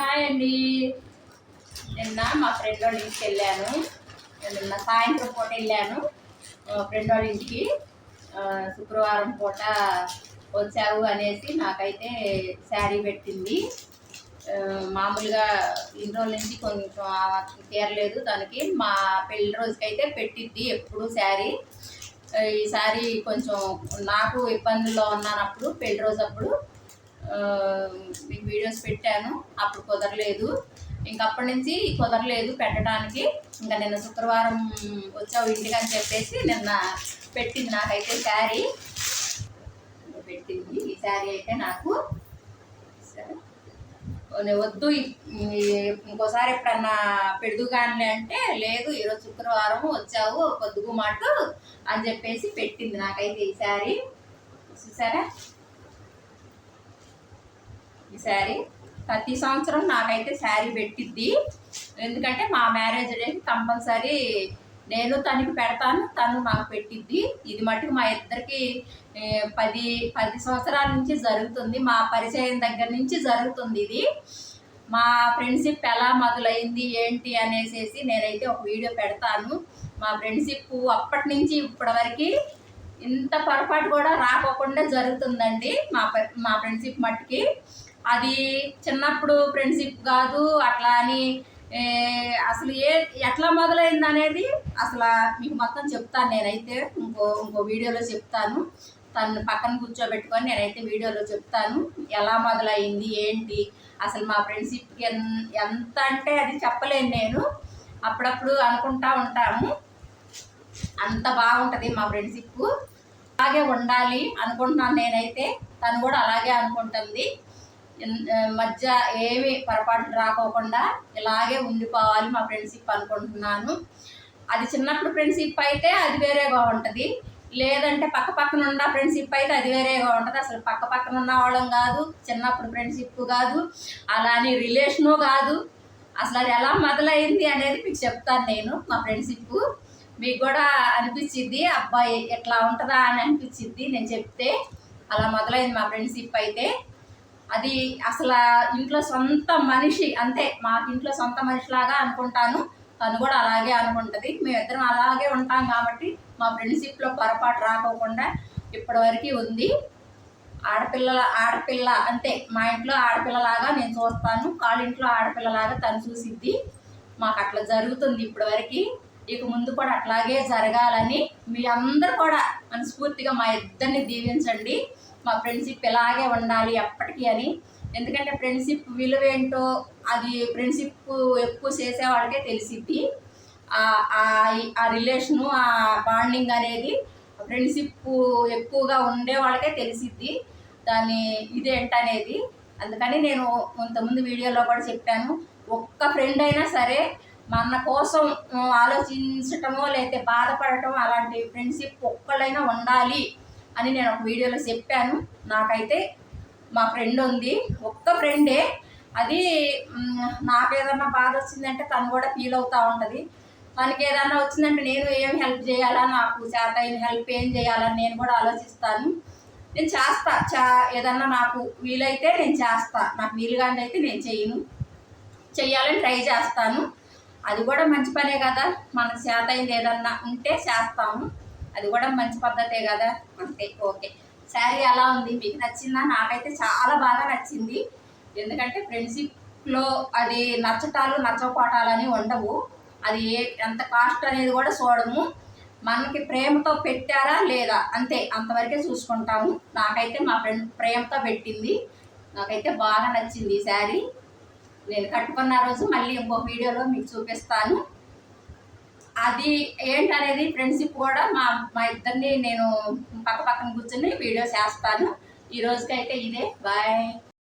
Hi అండి. నిన్న మా ఫ్రెండ్ వాళ్ళ ఇంటికి వెళ్ళాను. నిన్న సాయంత్రం పూట వెళ్ళాను. ఫ్రెండ్ వాళ్ళ ఇంటికి శుక్రవారం పూట వచ్చావు అనేసి నాకైతే శారీ పెట్టింది. మామూలుగా ఇన్ని రోజుల నుంచి కొంచెం తీరలేదు దానికి మా పెళ్ళి రోజుకైతే పెట్టిద్ది ఎప్పుడు శారీ. ఈసారి ఈ కొంచెం నాకు ఇబ్బందుల్లో ఉన్నానప్పుడు పెళ్ళి రోజు అప్పుడు మీకు వీడియోస్ పెట్టాను. అప్పుడు కుదరలేదు. ఇంక అప్పటి నుంచి కుదరలేదు పెట్టడానికి. ఇంకా నిన్న శుక్రవారం వచ్చావు ఇంటికి అని చెప్పేసి నిన్న పెట్టింది నాకైతే శారీ. పెట్టింది. ఈ శారీ అయితే నాకు సరే. నేను వద్దు. ఇంకోసారి ఎప్పుడన్నా పెడుదు కానీ అంటే లేదు. ఈరోజు శుక్రవారం వచ్చావు. పొద్దుగు మాట అని చెప్పేసి పెట్టింది నాకైతే ఈ శారీ. చూసారా? ఈ శారీ. ప్రతి సంవత్సరం నాకైతే శారీ పెట్టిద్ది. ఎందుకంటే మా మ్యారేజ్ డేకి కంపల్సరీ నేను తనకి పెడతాను తను నాకు పెట్టిద్ది. ఇది మటుకు మా ఇద్దరికి పది పది సంవత్సరాల నుంచి జరుగుతుంది. మా పరిచయం దగ్గర నుంచి జరుగుతుంది ఇది. మా ఫ్రెండ్షిప్ ఎలా మొదలైంది ఏంటి అనేసి నేనైతే ఒక వీడియో పెడతాను. మా ఫ్రెండ్షిప్ అప్పటి నుంచి ఇప్పటివరకు ఇంత పొరపాటు కూడా రాకోకుండా జరుగుతుందండి మా మా ఫ్రెండ్షిప్ మట్టుకి. అది చిన్నప్పుడు ఫ్రెండ్షిప్ కాదు అట్లా అని అసలు ఏ ఎట్లా మొదలైంది అనేది అసలు మీకు మొత్తం చెప్తాను. నేనైతే ఇంకో ఇంకో వీడియోలో చెప్తాను. తను పక్కన కూర్చోబెట్టుకొని నేనైతే వీడియోలో చెప్తాను. ఎలా మొదలైంది ఏంటి అసలు మా ఫ్రెండ్షిప్కి ఎన్ ఎంత అంటే అది చెప్పలేను నేను. అప్పుడప్పుడు అనుకుంటా ఉంటాము. అంత బాగుంటుంది మా ఫ్రెండ్షిప్ అలాగే ఉండాలి అనుకుంటున్నాను నేనైతే. తను కూడా అలాగే అనుకుంటుంది. మధ్య ఏమి పొరపాటు రాకోకుండా ఇలాగే ఉండిపోవాలి మా ఫ్రెండ్షిప్ అనుకుంటున్నాను. అది చిన్నప్పుడు ఫ్రెండ్షిప్ అయితే అది వేరేగా ఉంటుంది. లేదంటే పక్క పక్కన ఉన్న ఫ్రెండ్షిప్ అయితే అది వేరేగా ఉంటుంది. అసలు పక్క పక్కన ఉన్న వాళ్ళం కాదు చిన్నప్పుడు ఫ్రెండ్షిప్ కాదు అలా అని రిలేషను కాదు. అసలు అది ఎలా మొదలైంది అనేది మీకు చెప్తాను నేను మా ఫ్రెండ్షిప్. మీకు కూడా అనిపించింది అబ్బాయి ఎట్లా ఉంటుందా అని అనిపించింది నేను చెప్తే అలా మొదలైంది మా ఫ్రెండ్షిప్ అయితే. అది అసలు ఇంట్లో సొంత మనిషి అంతే మాకు ఇంట్లో సొంత మనిషిలాగా అనుకుంటాను. తను కూడా అలాగే అనుకుంటుంది. మేమిద్దరం అలాగే ఉంటాం కాబట్టి మా ఫ్రెండ్షిప్లో పొరపాటు రాకోకుండా ఇప్పటివరకు ఉంది. ఆడపిల్లల ఆడపిల్ల అంతే మా ఇంట్లో ఆడపిల్లలాగా నేను చూస్తాను. వాళ్ళ ఇంట్లో ఆడపిల్లలాగా తను చూసిద్ది. మాకు అట్లా జరుగుతుంది ఇప్పటివరకు. ఇక ముందు కూడా అట్లాగే జరగాలని మీ అందరు కూడా మనస్ఫూర్తిగా మా ఇద్దరిని దీవించండి. మా ఫ్రెండ్షిప్ ఇలాగే ఉండాలి ఎప్పటికీ అని. ఎందుకంటే ఫ్రెండ్షిప్ విలువ ఏంటో అది ఫ్రెండ్షిప్ ఎక్కువ చేసేవాడికే తెలిసింది తెలిసిద్ది. ఆ- రిలేషను ఆ బాండింగ్ అనేది ఫ్రెండ్షిప్ ఎక్కువగా ఉండే వాళ్ళకే తెలిసిద్ది. దాని ఇదేంటనేది. అందుకని నేను కొంతమంది వీడియోలో కూడా చెప్పాను. ఒక్క ఫ్రెండ్ అయినా సరే మన కోసం ఆలోచించటమో లేకపోతే బాధపడటం అలాంటి ఫ్రెండ్షిప్ ఒక్కళ్ళైనా ఉండాలి. అని నేను ఒక వీడియోలో చెప్పాను. నాకైతే మా ఫ్రెండ్ ఉంది. ఒక్క ఫ్రెండే. అది నాకు ఏదన్నా బాధ వచ్చిందంటే తను కూడా ఫీల్ అవుతూ ఉంటుంది. మనకి ఏదన్నా వచ్చిందంటే నేను ఏం హెల్ప్ చేయాలా? నాకు చేత అయిన హెల్ప్ ఏం చేయాలని నేను కూడా ఆలోచిస్తాను. నేను చేస్తా. చా ఏదన్నా నాకు వీలైతే నేను చేస్తా. నాకు వీలుగానే అయితే నేను చేయను. చెయ్యాలని ట్రై చేస్తాను. అది కూడా మంచి పనే కదా. మనకు చేత అయింది ఏదన్నా ఉంటే చేస్తాము. అది కూడా మంచి పద్ధతే కదా? అంతే ఓకే. శారీ ఎలా ఉంది. మీకు నచ్చిందా? నాకైతే చాలా బాగా నచ్చింది. ఎందుకంటే ఫ్రెండ్షిప్లో అది నచ్చటాలు నచ్చకపోవటాలు అని ఉండవు. అది ఏ ఎంత కాస్ట్ అనేది కూడా చూడము. మనకి ప్రేమతో పెట్టారా లేదా? అంతే అంతవరకే చూసుకుంటాము. నాకైతే మా ఫ్రెండ్ ప్రేమతో పెట్టింది. నాకైతే బాగా నచ్చింది ఈ శారీ. నేను కట్టుకున్న రోజు మళ్ళీ ఇంకో వీడియోలో మీకు చూపిస్తాను. అది ఏంటనేది ఫ్రెండ్షిప్ కూడా మా మా ఇద్దరిని నేను పక్క పక్కన కూర్చొని వీడియో చేస్తాను. ఈ రోజుకైతే ఇదే. బాయ్.